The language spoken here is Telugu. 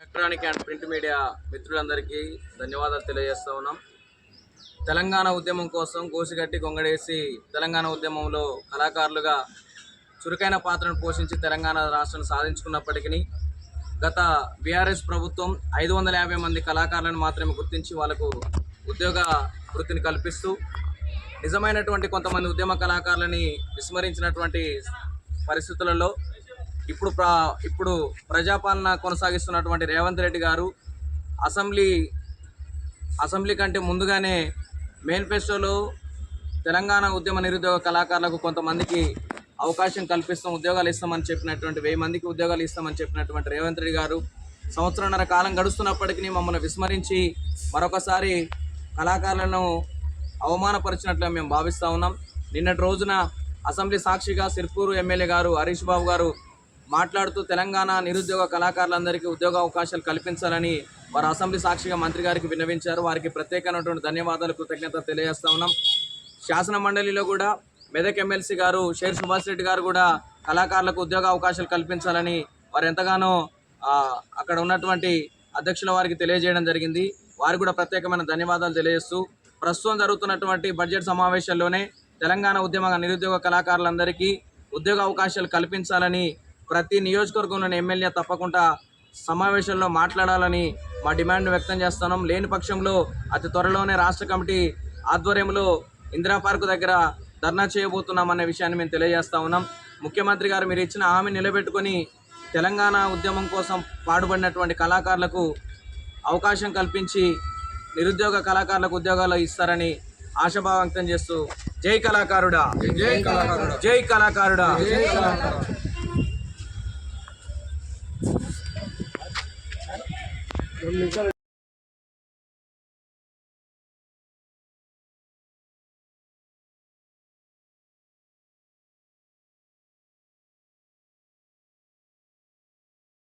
ఎలక్ట్రానిక్ అండ్ ప్రింట్ మీడియా మిత్రులందరికీ ధన్యవాదాలు తెలియజేస్తా ఉన్నాం. తెలంగాణ ఉద్యమం కోసం కోసిగట్టి గొంగడేసి తెలంగాణ ఉద్యమంలో కళాకారులుగా చురుకైన పాత్రను పోషించి తెలంగాణ రాష్ట్రం సాధించుకున్నప్పటికీ గత బీఆర్ఎస్ ప్రభుత్వం ఐదు వందల యాభై మంది కళాకారులను మాత్రమే గుర్తించి వాళ్ళకు ఉద్యోగ వృత్తిని కల్పిస్తూ నిజమైనటువంటి కొంతమంది ఉద్యమ కళాకారులని విస్మరించినటువంటి పరిస్థితులలో ఇప్పుడు ప్ర ఇప్పుడు ప్రజాపాలన కొనసాగిస్తున్నటువంటి రేవంత్ రెడ్డి గారు అసెంబ్లీ అసెంబ్లీ కంటే ముందుగానే మేనిఫెస్టోలో తెలంగాణ ఉద్యమ నిరుద్యోగ కళాకారులకు కొంతమందికి అవకాశం కల్పిస్తాం ఉద్యోగాలు ఇస్తామని చెప్పినటువంటి వెయ్యి మందికి ఉద్యోగాలు ఇస్తామని చెప్పినటువంటి రేవంత్ రెడ్డి గారు సంవత్సరంన్నర కాలం గడుస్తున్నప్పటికీ మమ్మల్ని విస్మరించి మరొకసారి కళాకారులను అవమానపరిచినట్లుగా మేము భావిస్తూ ఉన్నాం. నిన్నటి రోజున అసెంబ్లీ సాక్షిగా సిర్పూరు ఎమ్మెల్యే గారు హరీష్ బాబు గారు మాట్లాడుతూ తెలంగాణ నిరుద్యోగ కళాకారులందరికీ ఉద్యోగ అవకాశాలు కల్పించాలని వారు అసెంబ్లీ సాక్షిగా మంత్రి గారికి విన్నవించారు. వారికి ప్రత్యేకమైనటువంటి ధన్యవాదాలు కృతజ్ఞత తెలియజేస్తా ఉన్నాం. శాసన మండలిలో కూడా మెదక్ ఎమ్మెల్సీ గారు షేర్ సుభాష్ రెడ్డి గారు కూడా కళాకారులకు ఉద్యోగ అవకాశాలు కల్పించాలని వారు ఎంతగానో అక్కడ ఉన్నటువంటి అధ్యక్షుల వారికి తెలియజేయడం జరిగింది. వారు కూడా ప్రత్యేకమైన ధన్యవాదాలు తెలియజేస్తూ ప్రస్తుతం జరుగుతున్నటువంటి బడ్జెట్ సమావేశాల్లోనే తెలంగాణ ఉద్యమ నిరుద్యోగ కళాకారులందరికీ ఉద్యోగ అవకాశాలు కల్పించాలని ప్రతి నియోజకవర్గంలోని ఎమ్మెల్యే తప్పకుండా సమావేశంలో మాట్లాడాలని మా డిమాండ్ వ్యక్తం చేస్తున్నాం. లేని పక్షంలో అతి త్వరలోనే రాష్ట్ర కమిటీ ఆధ్వర్యంలో ఇందిరా పార్కు దగ్గర ధర్నా చేయబోతున్నామనే విషయాన్ని మేము తెలియజేస్తా ఉన్నాం. ముఖ్యమంత్రి గారు మీరు ఇచ్చిన హామీ నిలబెట్టుకొని తెలంగాణ ఉద్యమం కోసం పాటుపడినటువంటి కళాకారులకు అవకాశం కల్పించి నిరుద్యోగ కళాకారులకు ఉద్యోగాలు ఇస్తారని ఆశాభావం వ్యక్తం చేస్తూ జై కళాకారుడా. జై కళాకారుడా. జై కళాకారుడా. జై కళాకారుడా. 我们在